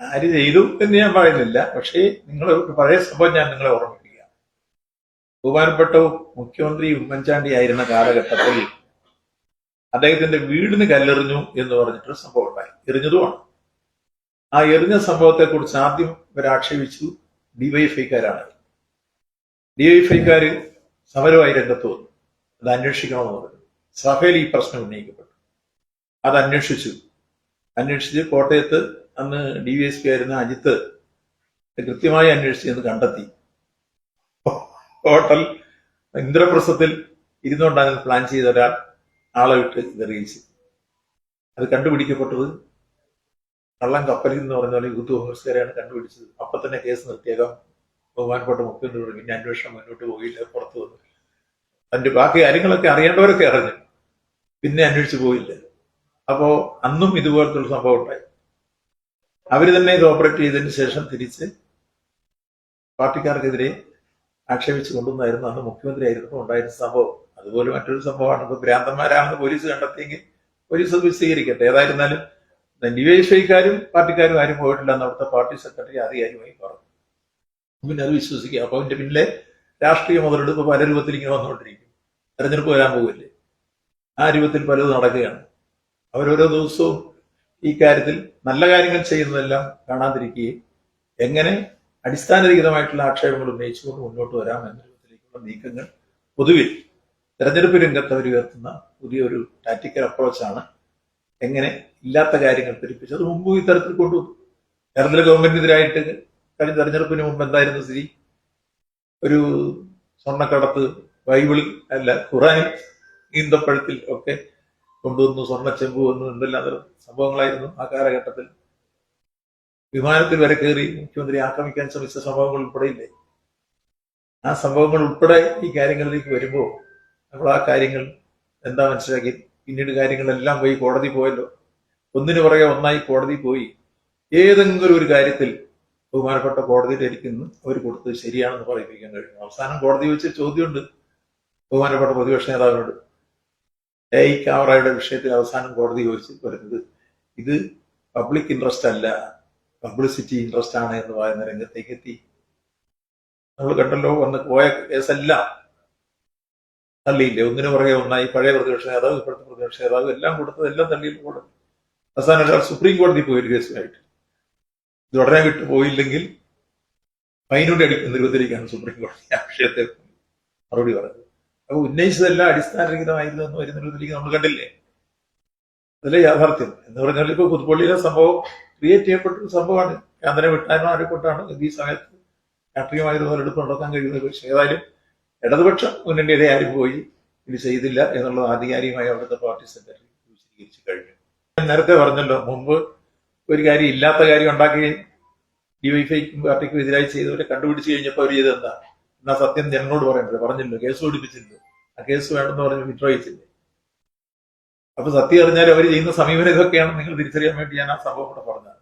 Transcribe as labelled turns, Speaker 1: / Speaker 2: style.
Speaker 1: ആര് ചെയ്തു എന്ന് ഞാൻ പറയുന്നില്ല. പക്ഷേ നിങ്ങൾ പഴയ സംഭവം ഞാൻ നിങ്ങളെ ഓർമ്മിപ്പിക്കുക. ബഹുമാനപ്പെട്ട മുഖ്യമന്ത്രി ഉമ്മൻചാണ്ടി ആയിരുന്ന കാലഘട്ടത്തിൽ അദ്ദേഹത്തിന്റെ വീടിന് കല്ലെറിഞ്ഞു എന്ന് പറഞ്ഞിട്ടൊരു സംഭവം ഉണ്ടായി. എറിഞ്ഞതുമാണ്. ആ എറിഞ്ഞ സംഭവത്തെ കുറിച്ച് ആദ്യം ഇവരാക്ഷേപിച്ചു ഡിവൈഎഫ്ഐക്കാരാണ്. ഡിവൈഎഫ്ഐക്കാര് സമരമായി രംഗത്ത് വന്നു. അത് അന്വേഷിക്കണമെന്ന് പറഞ്ഞു. സഭയിൽ ഈ പ്രശ്നം ഉന്നയിക്കപ്പെട്ടു. അത് അന്വേഷിച്ചു. അന്വേഷിച്ച് കോട്ടയത്ത് അന്ന് ഡി വി എസ് പി ആയിരുന്ന അജിത്ത് കൃത്യമായി അന്വേഷിച്ച് എന്ന് കണ്ടെത്തി. ഹോട്ടൽ ഇന്ദ്രപ്രസ്ഥത്തിൽ ഇരുന്നുകൊണ്ടാണ് പ്ലാൻ ചെയ്ത ഒരാൾ ആളെ വിട്ട് ഇത് അറിയിച്ചു അത് കണ്ടുപിടിക്കപ്പെട്ടത് കള്ളം കപ്പലിൽ എന്ന് പറഞ്ഞ പോലെ യൂത്ത് കോൺഗ്രസ്സുകാരെയാണ് കണ്ടുപിടിച്ചത്. അപ്പൊ തന്നെ കേസ് നിർത്തിയേക്കാം. ബഹുമാനപ്പെട്ട മുഖ്യമന്ത്രി പിന്നെ അന്വേഷണം മുന്നോട്ട് പോയില്ല പുറത്തു വന്നു. അതിന്റെ ബാക്കി കാര്യങ്ങളൊക്കെ അറിയേണ്ടവരൊക്കെ അറിഞ്ഞു. പിന്നെ അന്വേഷിച്ചു പോയില്ല. അപ്പോ അന്നും ഇതുപോലത്തെ ഒരു സംഭവം ഉണ്ടായി. അവർ തന്നെ ഇത് ഓപ്പറേറ്റ് ചെയ്തതിന് ശേഷം തിരിച്ച് പാർട്ടിക്കാർക്കെതിരെ ആക്ഷേപിച്ച് കൊണ്ടുവന്നായിരുന്നു അന്ന് മുഖ്യമന്ത്രി ആയിരുന്നപ്പോൾ ഉണ്ടായിരുന്ന സംഭവം. അതുപോലെ മറ്റൊരു സംഭവമാണ്. ഇപ്പൊ ഭ്രാന്തന്മാരാണെന്ന് പോലീസ് കണ്ടെത്തിയെങ്കിൽ പോലീസ് അത് വിശദീകരിക്കട്ടെ. ഏതായിരുന്നാലും നിവേശയിക്കാരും പാർട്ടിക്കാരും ആരും പോയിട്ടില്ല എന്ന് അവിടുത്തെ പാർട്ടി സെക്രട്ടറി ആധികാരികമായി പറഞ്ഞു. പിന്നെ അത് വിശ്വസിക്കുക. അപ്പൊ അതിന്റെ പിന്നിലെ രാഷ്ട്രീയ മുതലെടുപ്പ് പല രൂപത്തിൽ ഇങ്ങനെ വന്നുകൊണ്ടിരിക്കും. തെരഞ്ഞെടുപ്പ് വരാൻ പോകില്ലേ ആ രൂപത്തിൽ പലതും നടക്കുകയാണ്. അവരോരോ ദിവസവും ഈ കാര്യത്തിൽ നല്ല കാര്യങ്ങൾ ചെയ്യുന്നതെല്ലാം കാണാതിരിക്കുകയും എങ്ങനെ അടിസ്ഥാനരഹിതമായിട്ടുള്ള ആക്ഷേപങ്ങൾ ഉന്നയിച്ചുകൊണ്ട് മുന്നോട്ട് വരാം എന്ന രൂപത്തിലേക്കുള്ള നീക്കങ്ങൾ പൊതുവിൽ തെരഞ്ഞെടുപ്പ് രംഗത്ത് അവർ ഉയർത്തുന്ന പുതിയൊരു ടാറ്റിക്കൽ അപ്രോച്ചാണ് എങ്ങനെ ഇല്ലാത്ത കാര്യങ്ങൾ പെരുപ്പിച്ചു അത് മുമ്പ് ഇത്തരത്തിൽ കൊണ്ടുവന്നു കേരളത്തിലെ ഗവൺമെന്റിനെതിരായിട്ട് കഴിഞ്ഞ തെരഞ്ഞെടുപ്പിന് മുമ്പ് എന്തായിരുന്നു സ്ഥിതി? ഒരു സ്വർണക്കടത്ത് ബൈബിളിൽ അല്ല ഖുറാനിൽ ഈന്തപ്പഴത്തിൽ ഒക്കെ കൊണ്ടുവന്നു സ്വർണച്ചെമ്പ് വന്നു എന്തെല്ലാം തരം സംഭവങ്ങളായിരുന്നു ആ കാലഘട്ടത്തിൽ. വിമാനത്തിൽ വരെ കയറി മുഖ്യമന്ത്രി ആക്രമിക്കാൻ ശ്രമിച്ച സംഭവങ്ങൾ ഉൾപ്പെടെയില്ലേ? ആ സംഭവങ്ങൾ ഉൾപ്പെടെ ഈ കാര്യങ്ങളിലേക്ക് വരുമ്പോൾ നമ്മൾ ആ കാര്യങ്ങൾ എന്താ മനസ്സിലാക്കി? പിന്നീട് കാര്യങ്ങളെല്ലാം പോയി കോടതി പോയല്ലോ. ഒന്നിനു പുറകെ ഒന്നായി കോടതി പോയി. ഏതെങ്കിലും ഒരു കാര്യത്തിൽ ബഹുമാനപ്പെട്ട കോടതിയിൽ ഇരിക്കുന്നു അവർ കൊടുത്തത് ശരിയാണെന്ന് പറയിപ്പിക്കാൻ കഴിയും അവസാനം കോടതി വെച്ച് ചോദ്യമുണ്ട് ബഹുമാനപ്പെട്ട പ്രതിപക്ഷ നേതാവിനോട്. ഏ ഐ ക്യാമറയുടെ വിഷയത്തിൽ അവസാനം കോടതി ചോദിച്ചു വരുന്നത് ഇത് പബ്ലിക് ഇൻട്രസ്റ്റ് അല്ല പബ്ലിസിറ്റി ഇൻട്രസ്റ്റ് ആണ് എന്ന് പറയുന്ന രംഗത്തേക്ക് എത്തി. നമ്മൾ കണ്ടല്ലോ വന്ന് പോയ കേസെല്ലാം തള്ളിയില്ലേ? ഒന്നിനു പുറകെ ഒന്നായി. പഴയ പ്രതിപക്ഷ നേതാവ് ഇപ്പോഴത്തെ പ്രതിപക്ഷ നേതാവ് എല്ലാം കൊടുത്തത് എല്ലാം തള്ളിയിൽ കൂടെ അവസാനം ഒരാൾ സുപ്രീം കോടതി പോയി ഒരു കേസുമായിട്ട്. ഇത് ഉടനെ വിട്ടു പോയില്ലെങ്കിൽ ഫൈനോട് അടിക്കുന്ന രൂപത്തിലേക്കാണ് സുപ്രീം കോടതി ആ വിഷയത്തെ മറുപടി പറഞ്ഞത് ഉന്നയിച്ചതെല്ലാം അടിസ്ഥാനരഹിതമായിരുന്നു എന്ന് വരുന്ന രൂപത്തിലേക്ക് നമ്മൾ കണ്ടില്ലേ? അതല്ലേ യാഥാർത്ഥ്യം. എന്ന് പറഞ്ഞാൽ ഇപ്പൊ പുതുപ്പള്ളിയിലെ സംഭവം ക്രിയേറ്റ് ചെയ്യപ്പെട്ട ഒരു സംഭവമാണ്. ചന്ദ്രനെ വിട്ടാനും കൊണ്ടാണ് ഈ സമയത്ത് രാഷ്ട്രീയമായ മുതലെടുപ്പ് നടത്താൻ കഴിയുന്നത്. പക്ഷേ ഏതായാലും ഇടതുപക്ഷ മുന്നണിയുടെ ആരും പോയി? ഇത് ചെയ്തില്ല എന്നുള്ളത് ആധികാരികമായി അവിടുത്തെ പാർട്ടി സെക്രട്ടറി വിശദീകരിച്ചു കഴിഞ്ഞു. ഞാൻ നേരത്തെ പറഞ്ഞല്ലോ മുമ്പ് ഒരു കാര്യം ഇല്ലാത്ത കാര്യം ഉണ്ടാക്കി ഡിവൈഫൈക്കും പാർട്ടിക്കും എതിരായി ചെയ്തവരെ കണ്ടുപിടിച്ച് കഴിഞ്ഞപ്പോൾ അവർ ചെയ്തത് എന്താ എന്നാ സത്യം ജനങ്ങളോട് പറയുന്നത്. പറഞ്ഞില്ലോ കേസ് പിടിപ്പിച്ചില്ല ആ കേസ് വേണമെന്ന് പറഞ്ഞ് വിഡ്രോ ചെയ്തില്ലേ അപ്പൊ സത്യം അറിഞ്ഞാൽ അവർ ചെയ്യുന്ന സമീപനം ഇതൊക്കെയാണ് നിങ്ങൾ തിരിച്ചറിയാൻ വേണ്ടി ഞാൻ ആ സംഭവം കൂടെ പറഞ്ഞത്.